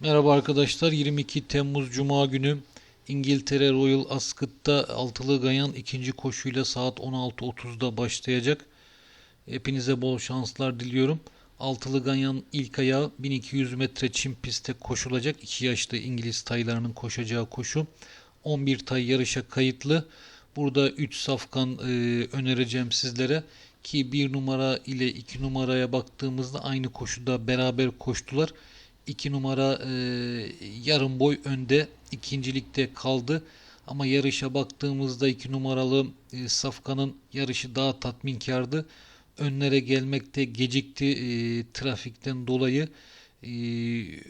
Merhaba arkadaşlar. 22 Temmuz Cuma günü İngiltere Royal Ascot'ta altılı Gayan ikinci koşuyla saat 16.30'da başlayacak. Hepinize bol şanslar diliyorum. Altılı Ganyan ilk ayağı 1200 metre çim pistte koşulacak. 2 yaşlı İngiliz taylarının koşacağı koşu. 11 tay yarışa kayıtlı. Burada 3 safkan e, önereceğim sizlere ki 1 numara ile 2 numaraya baktığımızda aynı koşuda beraber koştular. 2 numara e, yarım boy önde ikincilikte kaldı. Ama yarışa baktığımızda 2 numaralı e, Safkan'ın yarışı daha tatminkardı. Önlere gelmekte gecikti e, trafikten dolayı. E,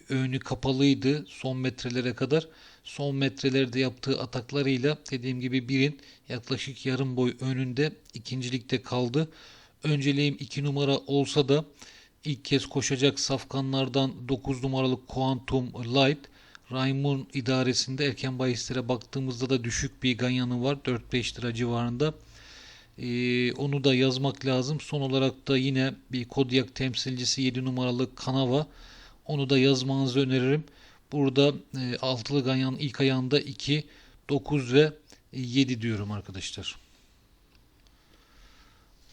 önü kapalıydı son metrelere kadar. Son metrelerde yaptığı ataklarıyla dediğim gibi birin yaklaşık yarım boy önünde ikincilikte kaldı. Önceliğim 2 numara olsa da ilk kez koşacak safkanlardan 9 numaralı Quantum Light Raymond idaresinde erken bahislere baktığımızda da düşük bir ganyanı var. 4-5 lira civarında. Ee, onu da yazmak lazım. Son olarak da yine bir Kodiak temsilcisi 7 numaralı Kanava. Onu da yazmanızı öneririm. Burada e, altılı ganyanın ilk ayağında 2, 9 ve 7 diyorum arkadaşlar.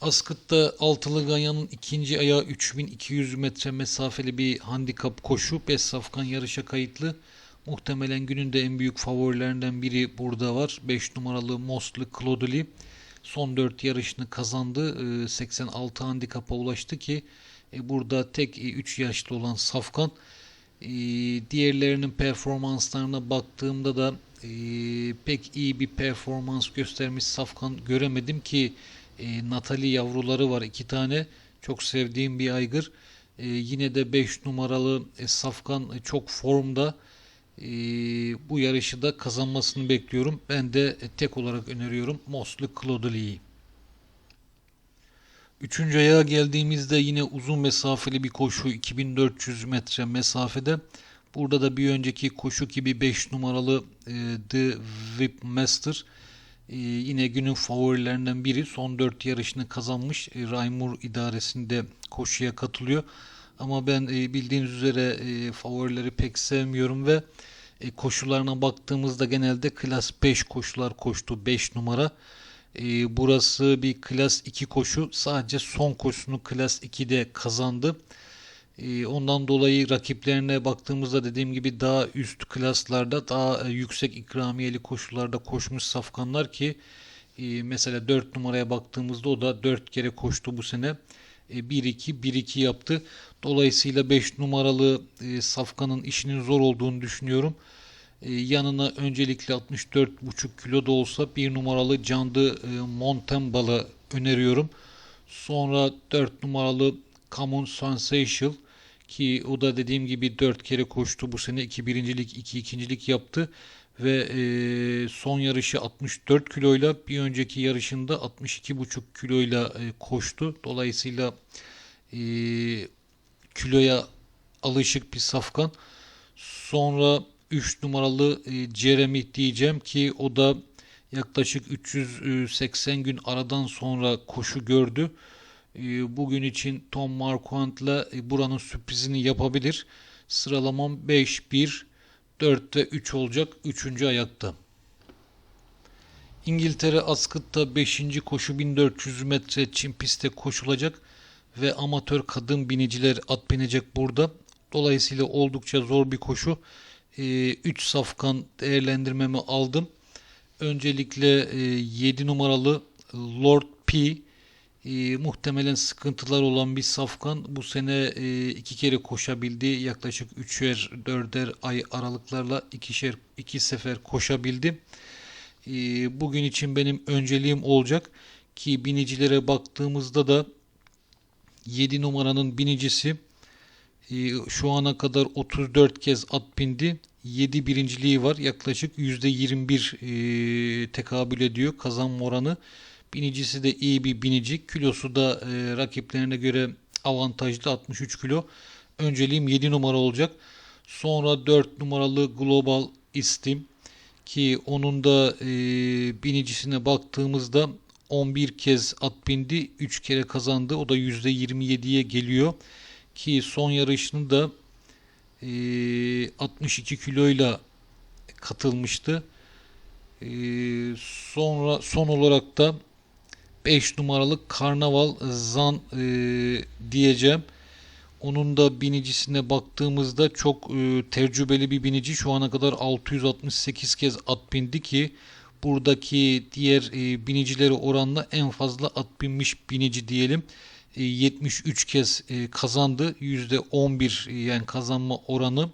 Askıt'ta altılı ganyanın ikinci ayağı 3200 metre mesafeli bir handikap koşu. 5 safkan yarışa kayıtlı. Muhtemelen günün de en büyük favorilerinden biri burada var. 5 numaralı Mostly Clodely son 4 yarışını kazandı. 86 handikapa ulaştı ki e, burada tek 3 yaşlı olan Safkan. E, Diğerlerinin performanslarına baktığımda da e, pek iyi bir performans göstermiş Safkan göremedim ki e, Natali yavruları var iki tane. Çok sevdiğim bir aygır. E, yine de 5 numaralı e, Safkan e, çok formda. E, bu yarışı da kazanmasını bekliyorum. Ben de e, tek olarak öneriyorum Moslu Clodely'yi. Üçüncü ayağa geldiğimizde yine uzun mesafeli bir koşu 2400 metre mesafede. Burada da bir önceki koşu gibi 5 numaralı e, The Whip Master ee, yine günün favorilerinden biri. Son 4 yarışını kazanmış. E, Raymur idaresinde koşuya katılıyor. Ama ben e, bildiğiniz üzere e, favorileri pek sevmiyorum ve koşularına baktığımızda genelde klas 5 koşular koştu 5 numara. Burası bir klas 2 koşu. Sadece son koşusunu klas 2'de kazandı. E, ondan dolayı rakiplerine baktığımızda dediğim gibi daha üst klaslarda daha e, yüksek ikramiyeli koşularda koşmuş safkanlar ki e, mesela 4 numaraya baktığımızda o da 4 kere koştu bu sene. 1-2 1-2 yaptı. Dolayısıyla 5 numaralı safkanın işinin zor olduğunu düşünüyorum. Yanına öncelikle 64,5 kilo da olsa 1 numaralı Candı Montembal'ı öneriyorum. Sonra 4 numaralı Common Sensational ki o da dediğim gibi 4 kere koştu bu sene 2 birincilik 2 ikincilik yaptı ve e, son yarışı 64 kiloyla bir önceki yarışında 62,5 kiloyla e, koştu. Dolayısıyla e, kiloya alışık bir safkan. Sonra 3 numaralı e, Jeremy diyeceğim ki o da yaklaşık 380 gün aradan sonra koşu gördü. Ee, bugün için Tom Marquand'la e, buranın sürprizini yapabilir. Sıralamam 5, 1, 4 ve 3 olacak. 3. ayakta. İngiltere Ascot'ta 5. koşu 1400 metre çim pistte koşulacak ve amatör kadın biniciler at binecek burada. Dolayısıyla oldukça zor bir koşu. 3 ee, safkan değerlendirmemi aldım. Öncelikle 7 e, numaralı Lord P e, muhtemelen sıkıntılar olan bir safkan bu sene e, iki kere koşabildi. Yaklaşık üçer dörder ay aralıklarla ikişer iki sefer koşabildi. E, bugün için benim önceliğim olacak ki binicilere baktığımızda da 7 numaranın binicisi e, şu ana kadar 34 kez at bindi. 7 birinciliği var. Yaklaşık %21 e, tekabül ediyor kazanma oranı. Binicisi de iyi bir binici. Kilosu da e, rakiplerine göre avantajlı 63 kilo. Önceliğim 7 numara olacak. Sonra 4 numaralı Global Istim ki onun da e, binicisine baktığımızda 11 kez at bindi. 3 kere kazandı. O da %27'ye geliyor. Ki son yarışını da e, 62 kiloyla katılmıştı. E, sonra son olarak da 5 numaralı Karnaval Zan e, diyeceğim. Onun da binicisine baktığımızda çok e, tecrübeli bir binici. Şu ana kadar 668 kez at bindi ki buradaki diğer e, binicilere oranla en fazla at binmiş binici diyelim. E, 73 kez e, kazandı. %11 e, yani kazanma oranı.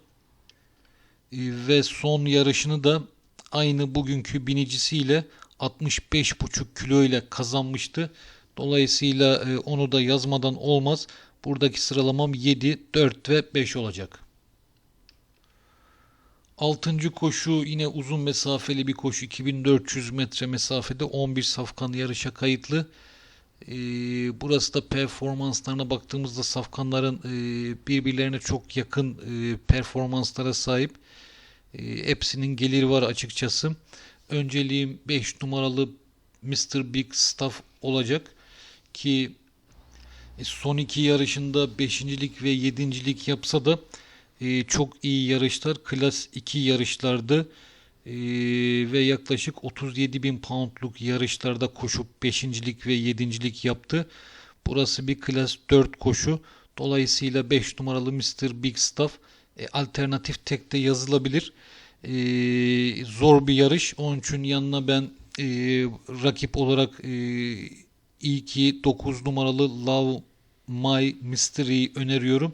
E, ve son yarışını da aynı bugünkü binicisiyle 65,5 kilo ile kazanmıştı. Dolayısıyla e, onu da yazmadan olmaz. Buradaki sıralamam 7, 4 ve 5 olacak. Altıncı koşu yine uzun mesafeli bir koşu. 2400 metre mesafede 11 safkan yarışa kayıtlı. Ee, burası da performanslarına baktığımızda safkanların e, birbirlerine çok yakın e, performanslara sahip. E, hepsinin geliri var açıkçası. Önceliğim 5 numaralı Mr. Big Stuff olacak ki e, son iki yarışında beşincilik ve yedincilik yapsa da e, çok iyi yarışlar. Klas 2 yarışlardı e, ve yaklaşık 37 bin poundluk yarışlarda koşup beşincilik ve yedincilik yaptı. Burası bir klas 4 koşu. Dolayısıyla 5 numaralı Mr. Big Stuff e, alternatif tekte yazılabilir. E, zor bir yarış. Onun için yanına ben e, rakip olarak e, iyi ki 9 numaralı Love My Mystery öneriyorum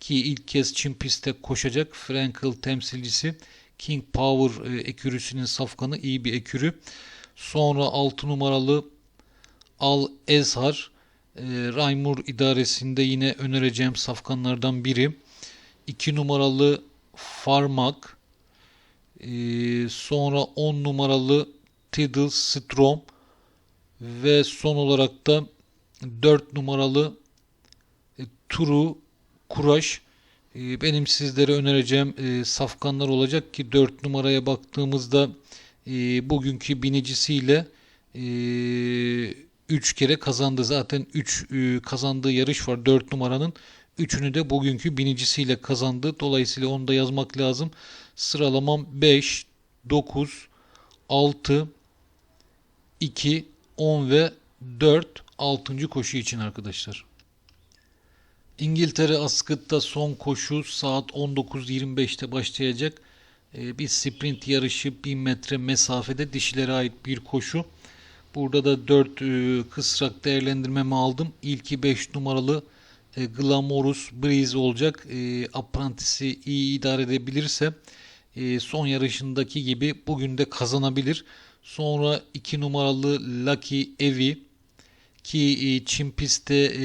ki ilk kez Çin pistte koşacak Frankel temsilcisi King Power e, ekürüsünün safkanı iyi bir ekürü. Sonra 6 numaralı Al Ezhar e, Raymur idaresinde yine önereceğim safkanlardan biri. 2 numaralı Farmak e, sonra 10 numaralı Tiddle Strom ve son olarak da 4 numaralı e, Turu Kuraş e, benim sizlere önereceğim e, safkanlar olacak ki 4 numaraya baktığımızda e, bugünkü binicisiyle 3 kere kazandı. Zaten 3 kazandığı yarış var 4 numaranın. Üçünü de bugünkü binicisiyle kazandı. Dolayısıyla onu da yazmak lazım. Sıralamam 5, 9, 6, 2, 10 ve 4 6. koşu için arkadaşlar. İngiltere Ascot'ta son koşu saat 19.25'te başlayacak. Ee, bir sprint yarışı 1000 metre mesafede dişilere ait bir koşu. Burada da 4 e, kısrak değerlendirmemi aldım. İlki 5 numaralı e, Glamorous Breeze olacak. E, Apprentice'i iyi idare edebilirse e, son yarışındaki gibi bugün de kazanabilir. Sonra 2 numaralı Lucky Evi ki e, Çin pistte e,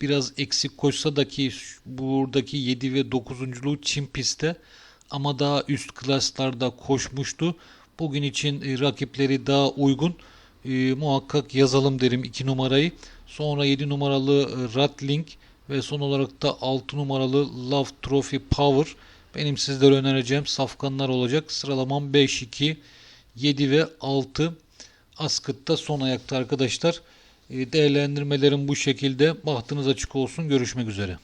biraz eksik koşsa da ki buradaki 7 ve 9.luğu Çin pistte ama daha üst klaslarda koşmuştu. Bugün için e, rakipleri daha uygun. E, muhakkak yazalım derim 2 numarayı. Sonra 7 numaralı Ratling ve son olarak da 6 numaralı Love Trophy Power. Benim sizlere önereceğim safkanlar olacak. Sıralamam 5, 2, 7 ve 6. Askıt'ta son ayakta arkadaşlar. E, değerlendirmelerim bu şekilde. Bahtınız açık olsun. Görüşmek üzere.